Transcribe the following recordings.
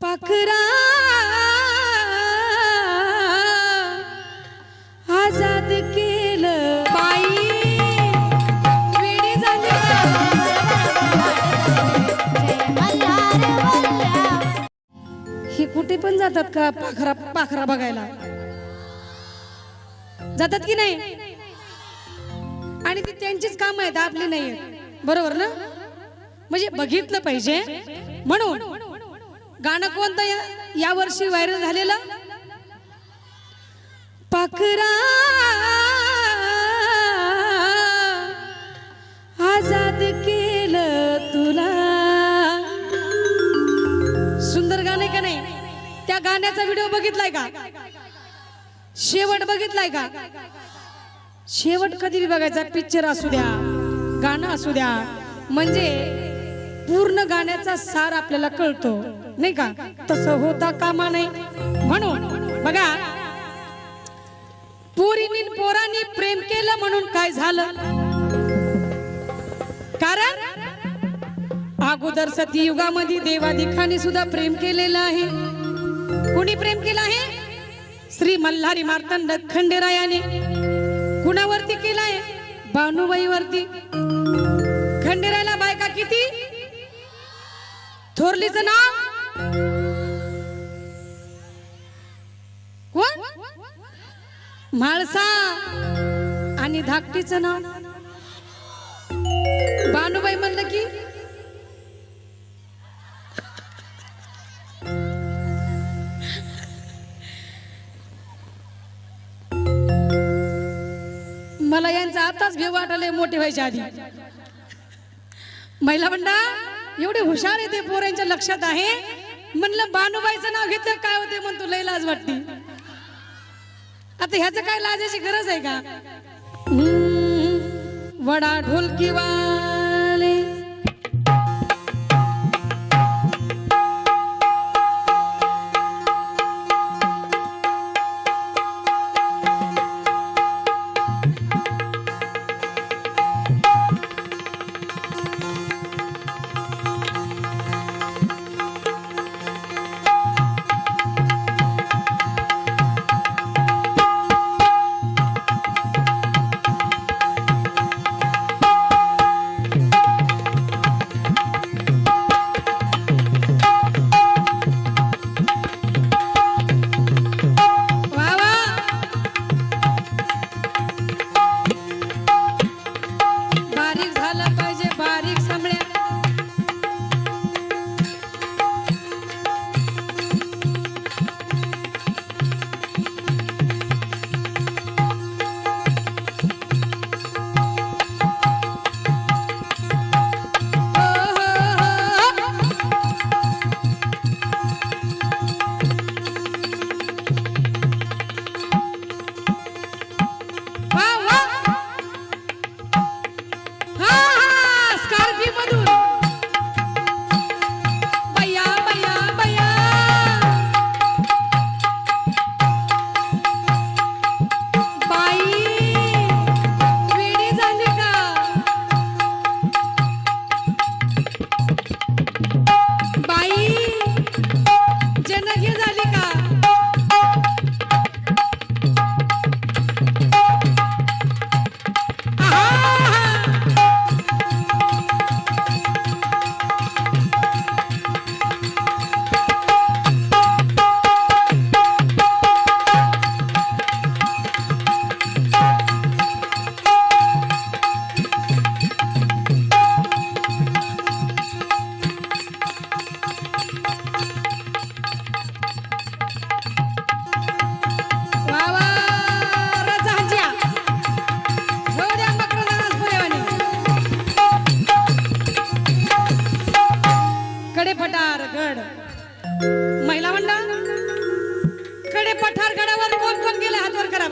पाखरा आजाद केलं बाई. वेडी झाली. हे कुठे पण जातात का पाखरा पाखरा बघायला? जातात की नाही? आणि ती त्यांचीच काम आहेत आपली नाही आहेत. बरोबर ना? म्हणजे बघितलं पाहिजे. म्हणून गाणं कोणतं या, या वर्षी व्हायरल झालेलं? पाखरा. आजाद केलं तुला. सुंदर गाणे का नाही? त्या गाण्याचा व्हिडिओ बघितलाय का? शेवट बघितलाय का? शेवट कधी बी बघायचा. पिक्चर असू द्या गाणं असू द्या. म्हणजे पूर्ण गाण्याचा सार आपल्याला कळतो. नाही का? तसं होता कामा नाही म्हणून बघा पोरीनी पोरांनी प्रेम केलं म्हणून काय झालं? कारण अगोदर सतीयुगामध्ये देवादिखाने सुद्धा प्रेम केलेलं आहे. कोणी प्रेम केलं आहे? श्री मल्हारी मार्तंड खंडेरायाने. कुणावरती केलाय भानुबाईवरती. खंडेरायाला बायका किती? थोरलीचं नाव? कोण? म्हाळसा आणि धाकटीचं नाव? बानुबाई म्हणलं की? मला यांचा आताच भेव वाटले मोठे व्हायच्या आधी. महिला म्हणता एवढे हुशार आहे ते पोरांच्या लक्षात आहे? म्हणलं बानुबाईचं नाव घेतलं काय होते म्हणतो लय लाज वाटते. आता ह्याचं काय लाजाची गरज आहे का? वडा ढोलकी वा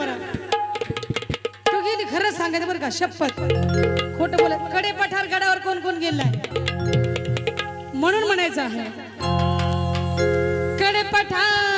बरं. तो गेली खरंच सांगायचं बरं का? शपथ. खोट बोलत कडे पठार गडावर कोण कोण गेलाय? म्हणून म्हणायचं आहे. कडे पठार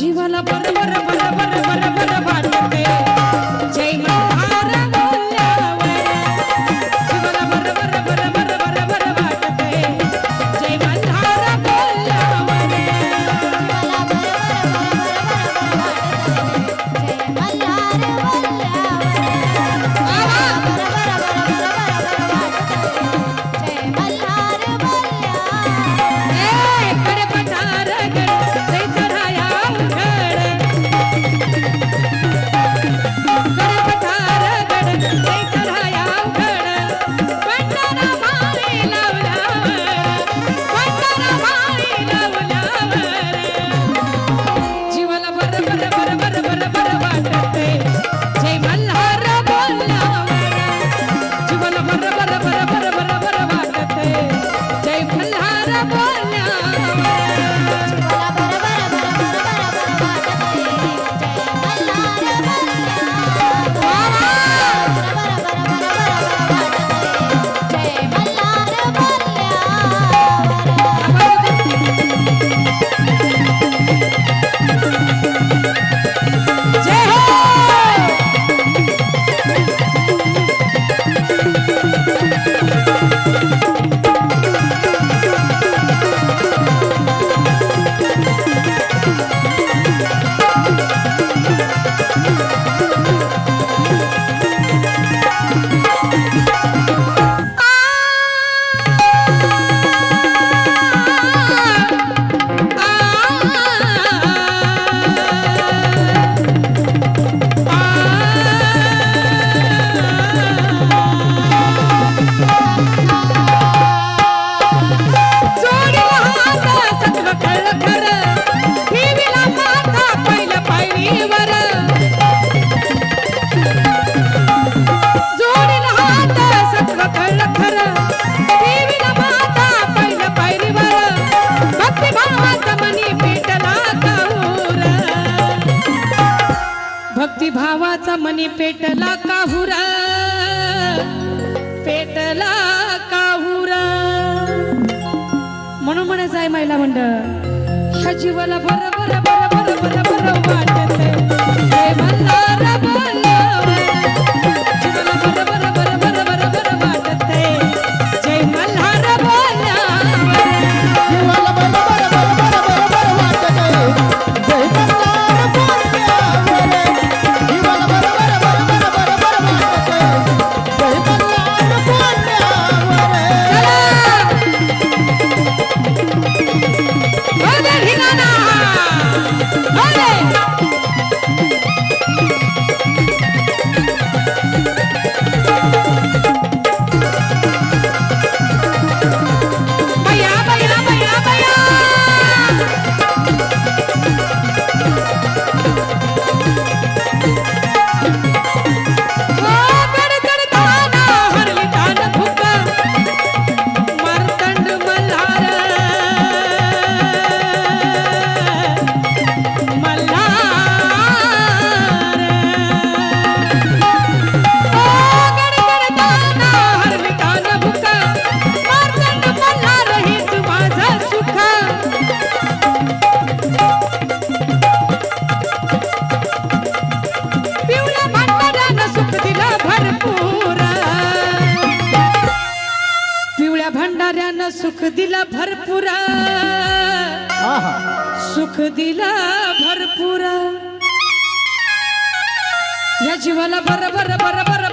Llévala para arriba, para arriba, para arriba, para arriba, para arriba. मनी पेटला काहुरा. पेटला काहुरा. म्हणून म्हणायचं आहे महिला मंडळ ह्या जीवाला बरं बरं बरं बरं बरं बर, वाटत दिला भरपुरा. सुख दिला भरपुरा. या जीवाला बर बर बर बर